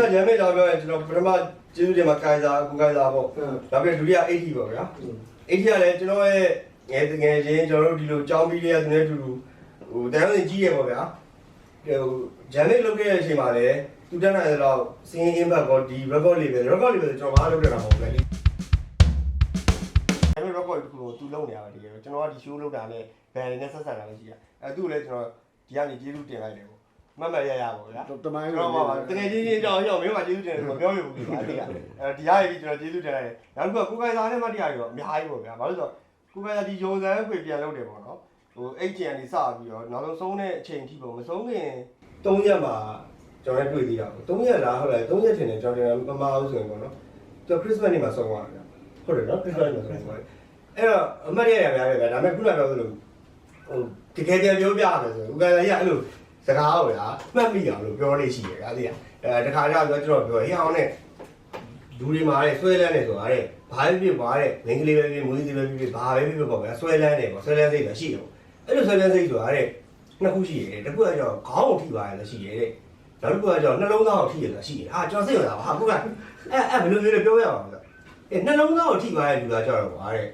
ကဂျမ်မေးတော့ပြောရင်ကျွန်တော်ပထမကျေးဇူးတင်မှာကိုင်စာကိုကိုင်စာပေါ့ဟုတ်နောက်ပြီးဒုတိယ80ပေါ့ဗျာ80ကလည်းကျွန်တော်ရဲ့ငယ်ငယ်ချင်းကျွန်တော်တို့ဒီလိုကြောင်းပြီးလေးရသူနဲ့အတူတူဟိုတန်းစင်ကြီးရပေါ့ဗျာဟိုဂျမ်မေးလုပ်ခဲ့တဲ့အချိန်မှာလည်းသူတက်နိုင်တဲ့တော့စင်း impact ကောဒီ record label record label ကျွန်တော်ဘာလုပ်ရတာမဟုတ်ဘူးလေအဲ့လို record ကိုသူလုပ်နေရပါတကယ်ကျွန်တော်ကဒီ show လုပ်တာနဲ့ band နဲ့ဆက်ဆံတာလည်းရှိရအဲသူ့ကိုလည်းကျွန်တော်ဒီကနေကျေးဇူးတင်လိုက်တယ်ပေါ့ မတ်မတ်ရရပါဗျာတမိုင်းကျွန်တော်ပါတကယ်ချင်းချင်းကြောင်ကြောင်မင်းကကျေးဇူးတင်တယ်ဆိုပြောရဘူးဗျာအဲ့ဒီကအဲဒီရရပြီးကျွန်တော်ကျေးဇူးတင်လိုက်တယ်နောက်တစ်ခုကကိုကိုင်စာနဲ့မှတရားရောအများကြီးပေါ့ဗျာဘာလို့ဆိုတော့ကိုကိုင်စာဒီဂျုံစံခွေပြန်လုပ်တယ်ပေါ့နော်ဟိုအဲ့ချိန်ကနေစပြီးတော့နောက်ဆုံးဆုံးတဲ့အချိန်ထိပေါ့မဆုံးခင်3ရက်မှာကျွန်တော်လည်းတွေ့သေးတာပေါ့3ရက်လားဟုတ်လား3ရက်ထင်တယ်ကျွန်တော်မမအောင်ဆိုရင်ပေါ့နော်သူခရစ်စမတ်နေ့မှာဆုံးသွားတယ်ဟုတ်တယ်နော်ခရစ်စမတ်နေ့မှာဆုံးသွားတယ်အဲ့တော့အမတ်ရရများပဲဗျာဒါပေမဲ့ခုနကပြောသလိုဟိုတကယ်ပြန်ပြောပြရမယ်ဆိုရင်ဥက္ကဋ္ဌကြီးကအဲ့လို စကားကိုဗျာမှတ်မိအောင်လို့ပြောနေရှိတယ်ဗျာသိလားအဲတခါကျတော့ကျွန်တော်ပြောဟေးအောင်နဲ့လူတွေမှာတဲ့ဆွဲလန်းနေဆိုတာတဲ့ဘာပဲဖြစ်ပါတဲ့မိန်းကလေးပဲဖြစ်မွေးစီပဲဖြစ်ဖြစ်ဘာပဲဖြစ်ဖြစ်ပေါ့ဗျာဆွဲလန်းနေပေါ့ဆွဲလန်းစိတ်ပဲရှိတယ်ပေါ့အဲ့လိုဆွဲလန်းစိတ်ဆိုတာတဲ့နှစ်ခုရှိတယ်တစ်ခုကကျတော့ခေါင်းကိုထိပါရလည်းရှိတယ်တဲ့နောက်တစ်ခုကကျတော့နှလုံးသားကိုထိရလည်းရှိတယ်ဟာကျွန်တော်စိတ်ဝင်စားပါဟာခုကအဲ့အဲ့ဘယ်လိုမျိုးလဲပြောရအောင်လဲအဲနှလုံးသားကိုထိပါရလူကကျတော့ပါတဲ့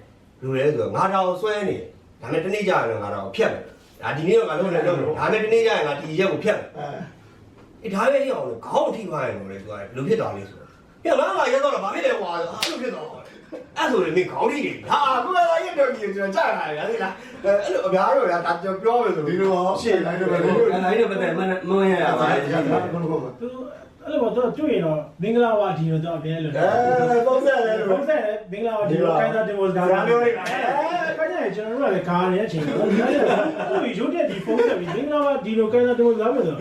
လူလဲဆိုတော့ငါတောင်ဆွဲနေတယ်ဒါနဲ့တနေ့ကျရင်တော့ငါတောင်ဖြတ်မယ် ဒါဒီနေ့တော့ငါလုံးလည်းလုံးတယ်ဒါနဲ့တနေ့ကျရင်ငါဒီရက်ကိုဖြတ်မယ်အဲအေးဒါပဲရအောင်လို့ခေါင်းထိသွားရင်လို့လေသူကဘယ်လိုဖြစ်သွားလဲဆိုတော့ပြငါငါရက်တော့ဘာဖြစ်လဲကွာအဲ့လိုဖြစ်သွားအဲ့ဆိုရင်မင်းခေါင်းထိနေဟာခုကရက်တော့ကြီးကျွန်တော်ကြာလာတယ်သိလားအဲ့လိုအများတော့ဒါကျွန်တော်ပြောမယ်ဆိုဒီလိုဟောရှင်းလိုလိုင်းင်းတော့တော့ပဲပဲလို့လို့အဲ့ဒါကြီးတော့ပတ်သက်မမရရပါအဲဘူးရတာဘယ်လိုကောသူအဲ့လိုပေါ့သူတွေ့ရင်တော့မင်္ဂလာဝါဒီလို့တော့အပြင်းလို့အဲပုံစံလေးလို့ပုံစံနဲ့မင်္ဂလာဝါဒီလို့ခိုင်းတာတင်ဖို့စကားပြောနေတာ အဲခိုင်းတယ်ကျွန်တော်တို့ကလည်းကားနေတဲ့အချိန်တော့ဒီကလည်းသူရုပ်တက်ဒီပုံစံပြီးမင်္ဂလာဝါဒီလို့ခိုင်းတာတင်ဖို့စကားပြောဆို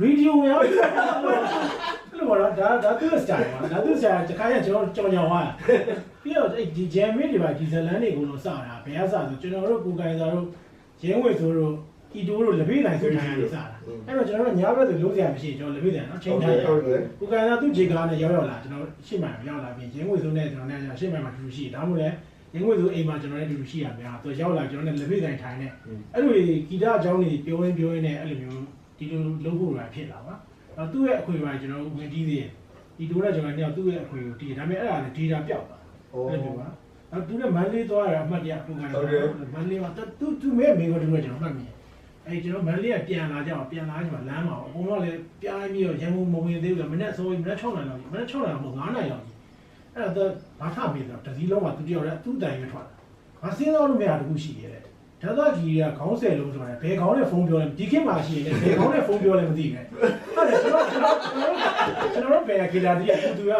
ရေဒီယိုများအဲ့လိုပေါ့နော်ဒါဒါသူ့ style ပါဒါသူ့ style တခါကျကျွန်တော်ကြောင်ကြောင်သွားပြီးတော့ဒီ jam တွေပါဒီဇလန်တွေကိုလို့စတာဘယ်ကစဆိုကျွန်တော်တို့ကိုကိုင်စာတို့ရင်းဝေဆိုတို့ဤတိုးတို့လက်ဖေးနိုင်ဆိုတိုင်းစတာအဲ့တော့ကျွန်တော်တို့ညာဘက်ဆိုလုံးစရာမရှိကျွန်တော်လက်ဖေးတယ်နော်ချိန်ထားရဟုတ်တယ်ကိုကန်ကသူ့ဂျေကားနဲ့ရောက်ရောက်လာကျွန်တော်ရှေ့မှာရောက်လာပြီးရင်းငွေစုံနဲ့ကျွန်တော်နဲ့ရှေ့မှာမှတူတူရှိဒါမှမဟုတ်လည်း ရင်းငွေစုံအိမ်မှာကျွန်တော်နဲ့တူတူရှိရများသူရောက်လာကျွန်တော်နဲ့လက်ဖေးတိုင်ထိုင်နေအဲ့လိုဂီတအကြောင်းတွေပြောရင်းပြောရင်းနဲ့အဲ့လိုမျိုးဒီလိုလုပ်ဖို့ရဖြစ်လာပါတော့သူ့ရဲ့အခွင့်အရေးကျွန်တော်ဝင်ကြည့်သေးတယ်ဒီတိုးနဲ့ကျွန်တော်เนี่ยသူ့ရဲ့အခွင့်အရေးတည်ဒါပေမဲ့အဲ့ဒါလည်း data ပျောက်သွားအဲ့လိုမျိုးပါအဲ့သူနဲ့မန်လေးသွားရအမှတ်တရပုံကန်မန်လေးမှာသူသူမဲ့မိကိုတူနဲ့ကျွန်တော်မှတ်မိအဲကျွန်တော်မန်လေးကပြန်လာကြအောင်ပြန်လာကြမှာလမ်းမှာအကုန်လုံးလည်းပြိုင်းပြီးတော့ရန်ကုန်မဝင်သေးဘူးလားမနေ့စောမနေ့6နာရီလောက်မနေ့6နာရီမဟုတ်9နာရီလောက် အဲ့တော့ဘာထပြီးတော့တစည်းလုံးမှာသူတယောက်လည်းသူ့တိုင်ရွထွက်လာငါစဉ်းစားလို့မရတခုရှိတယ်ဓာတ်ကြီးကခေါင်းဆယ်လုံးဆိုတယ်ဘယ်ခေါင်းနဲ့ဖုန်းပြောလဲဒီခေတ်မှာရှိတယ်ဘယ်ခေါင်းနဲ့ဖုန်းပြောလဲမသိဘူးဟုတ်တယ်ကျွန်တော်ကျွန်တော်ကျွန်တော်ဘယ်ကလာတည်းသူက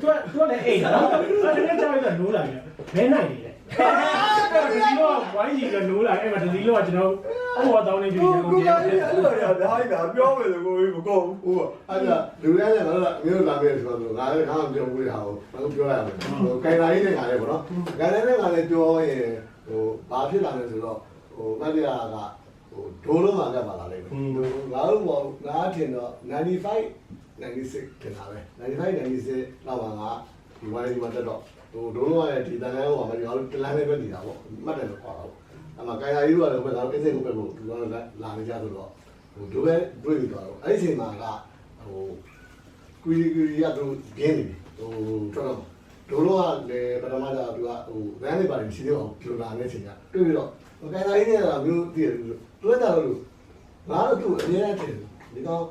သူကသူကလည်းအိမ်နော်အဲ့ဒါကြောင့်လည်းနိုးလာပြီဘယ်နိုင်လဲအဲ့ဒီတော့ဝိုင်းကြီးကနိုးလာအဲ့မှာဒီလိုကကျွန်တော် အော်ဝတောင်းနေပြီကိုကျွန်ကိုတော်ကလည်းအဲ့လိုရအများကြီးကပြောမယ်ဆိုကိုမကုန်ဘူးဟိုအဲ့ဒါလူရတဲ့ငါတို့အမျိုးလာမယ်ဆိုတော့ငါလည်းငါ့ကိုပြောဘူးတဲ့ဟာကိုငါတို့ပြောရမယ်ဟိုကိုင်လာရေးတဲ့ငါလည်းပေါ့နော်ကိုင်လာတဲ့ငါလည်းပြောရင်ဟိုဘာဖြစ်လာလဲဆိုတော့ဟိုမတ်ရကဟိုဒိုးလုံးမှာတက်ပါလာလိမ့်မယ်ငါတို့ပေါ့ငါထင်တော့95 96ထင်တာပဲ95 96လောက်ပါငါဒီဝိုင်းဒီမှာတက်တော့ဟိုဒိုးလုံးကလည်းဒီတန်ခမ်းဟိုမှာငါတို့တလန်းနဲ့ပဲနေတာပေါ့မှတ်တယ်လို့ခေါ်တာပေါ့ အမှကိုင်လာရေးကလည်းဘယ်ငါတို့အင်းစိတ်ကိုပဲကိုဒီကတော့လာနေကြဆိုတော့ဟိုဒိုးပဲတွေ့ပြီးတော့အဲ့ဒီအချိန်မှာကဟိုကွီကွီရတော့ပြင်းနေပြီဟိုတော့ဒိုးလုံးကလည်းပထမကျတော့သူကဟိုဗန်းနေပါလိမ့်ရှိသေးအောင်ပြိုလာနေချိန်ကတွေ့ပြီးတော့ဟိုကန်တိုင်းနေတာမျိုးတည်တယ်လို့တွဲတာလို့ငါတို့သူ့အများနဲ့ဒီကောင်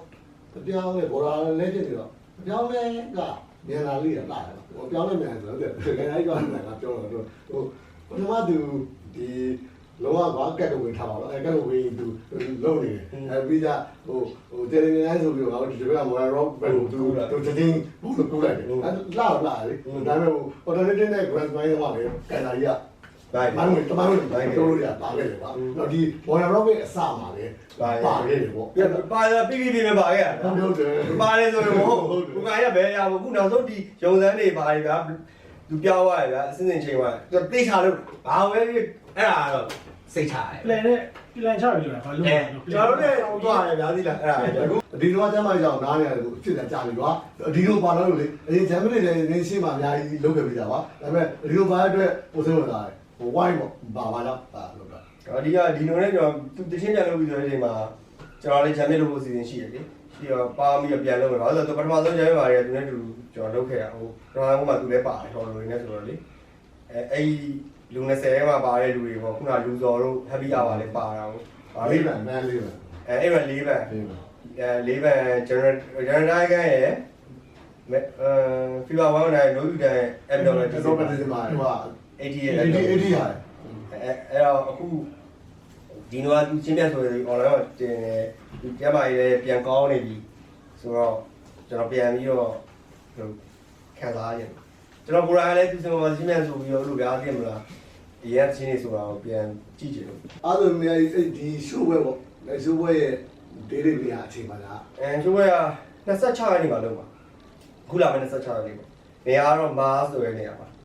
အပြောင်းလဲဘောရာလဲဖြစ်နေတော့အပြောင်းလဲကမြန်လာလေးရလာတယ်ဟိုပြောင်းလဲမြန်ဆိုတော့ကန်တိုင်းကလည်းငါပြောတော့ဟိုပထမသူဒီ လောကဘာကက်ဝင်ထားပါတော့အဲကက်ဝင်သူလုံနေတယ်အဲပြီးကြဟိုဟိုတယ်လီနိုင်းဆိုပြီးတော့ငါတို့ဒီဘက်ကမော်ရာရော့ဘယ်လိုသူသူတင်းဘုလို့ပြောလိုက်တယ်အဲလာလာလေဒါပေမဲ့ဟို alternative နဲ့ grand final မှာလေကန်တာကြီးကဒါဘာလို့တမန်လို့ပြောလို့ရပါခဲ့တယ်ပါတော့ဒီမော်ရာရော့ရဲ့အစမှာလေပါခဲ့တယ်ပေါ့ပြပါရပြပြပြမပါခဲ့ရဟုတ်တယ်ပါတယ်ဆိုရင်ဟုတ်ကိုကရဘယ်ရဘူးခုနောက်ဆုံးဒီရုံစမ်းတွေပါရဗျာ သူပြောင်းသွားရဗျာအစင်းစင်ချိန်သွားသူသိချလို့ဘာဝဲအဲ့ဒါတော့စိတ်ချရ plan နဲ့ plan ချပြီးတော့ဘာလို့အဲကျွန်တော်တို့လည်းသွားရဗျာသိလားအဲ့ဒါဒီလိုအကျမ်းမကြောင်နားနေရတယ်ကိုဖြစ်တာကြာပြီကွာဒီလိုပါလို့လေအရင်ဂျမ်မလေးလည်းနေရှင်းမှာအများကြီးလုပ်ခဲ့ပြီးတာပါဒါပေမဲ့ဒီလိုပါအတွက်ပို့ဆုံးလာတယ်ဟိုဝိုင်းပေါ့ဘာပါတော့အာလုပ်တာအဓိကဒီလိုနဲ့ကျွန်တော်သူတချင်းပြန်လုပ်ပြီးဆိုတဲ့အချိန်မှာကျွန်တော်လည်းဂျမ်မစ်လုပ်ဖို့အစီအစဉ်ရှိရလေ ပြီးတော့ပါပြီးတော့ပြန်လုပ်မယ်ဘာလို့လဲဆိုတော့ပထမဆုံးကျမ်းမာတွေကသူနဲ့တူကျွန်တော်လုပ်ခဲ့ရဟိုပထမဆုံးမှသူလည်းပါတယ်တော်တော်လေးနဲ့ဆိုတော့လေအဲအဲ့ဒီလူ20ထဲမှာပါတဲ့လူတွေပေါ့ခုနလူစော်တို့ happy hour လည်းပါတာဟုတ်ပါလေးပြီပန်မန်လေးပန်အဲအဲ့မှာ၄ဘန်လေးပန်အဲ၄ဘန် general general ကရဲ့အဲ fever one နဲ့ no you တဲ့ abdominal ကျွန်တော်ပတ်တယ်မှာဟိုက80ရဲ့80 80ဟာအဲအဲ့တော့အခု ဒီတော့သူချင်းပြဆိုရင် online မှာတင်တယ်ဒီကျမကြီးလည်းပြန်ကောင်းနေပြီဆိုတော့ကျွန်တော်ပြန်ပြီးတော့ဟိုခံစားရတယ်ကျွန်တော်ကိုယ်တိုင်လည်းသူစံပေါ်ချင်းပြန်ဆိုပြီးတော့လို့ဗျာသိမလားဒီရက်ချင်းနေဆိုတာကိုပြန်ကြည့်ကြည့်လို့အဲ့လိုမျိုးဒီရှိုးပွဲပေါ့ဒီရှိုးပွဲရဲ့ဒေးလေးနေရာအချိန်ပါလားအဲချိုးရ26ရက်နေ့မှာလုပ်ပါခုလာမယ်26ရက်နေ့ပေါ့နေရာကတော့မားဆိုရဲနေရာပါ